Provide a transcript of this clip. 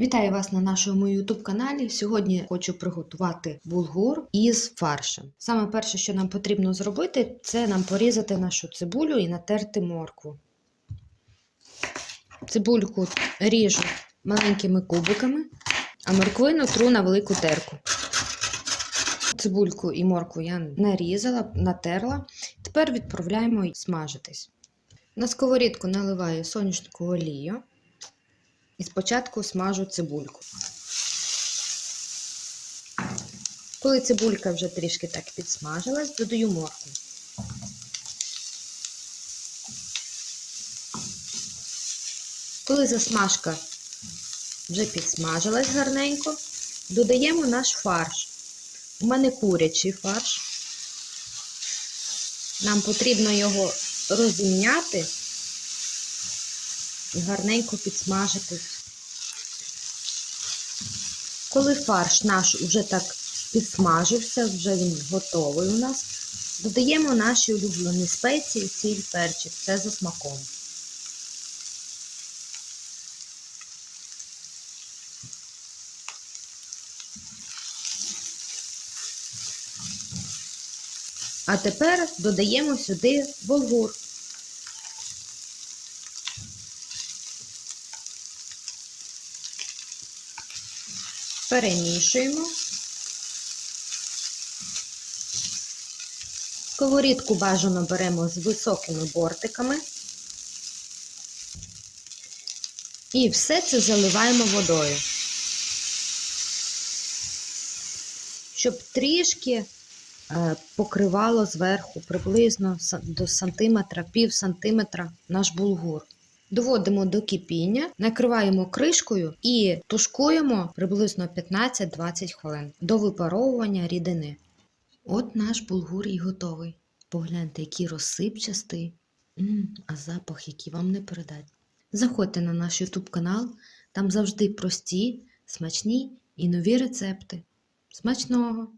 Вітаю вас на нашому YouTube каналі. Сьогодні хочу приготувати булгур із фаршем. Саме перше, що нам потрібно зробити, це нам порізати нашу цибулю і натерти моркву. Цибульку ріжу маленькими кубиками, а морквину тру на велику терку. Цибульку і моркву я нарізала, натерла. Тепер відправляємо смажитись. На сковорідку наливаю соняшнику олію. І спочатку смажу цибульку. Коли цибулька вже трішки так підсмажилась, додаю моркву. Коли засмажка вже підсмажилась гарненько, додаємо наш фарш. У мене курячий фарш. Нам потрібно його розімняти і гарненько підсмажити. Коли фарш наш вже так підсмажився, вже він готовий у нас, додаємо наші улюблені спеції, сіль, перчик, це за смаком. А тепер додаємо сюди булгур. Перемішуємо. Сковорідку бажано беремо з високими бортиками. І все це заливаємо водою. Щоб трішки е, покривало зверху приблизно до сантиметра, пів сантиметра наш булгур. Доводимо до кипіння, накриваємо кришкою і тушкуємо приблизно 15-20 хвилин до випаровування рідини. От наш булгур і готовий. Погляньте, який розсипчастий, М, а запах, який вам не передать. Заходьте на наш YouTube канал, там завжди прості, смачні і нові рецепти. Смачного!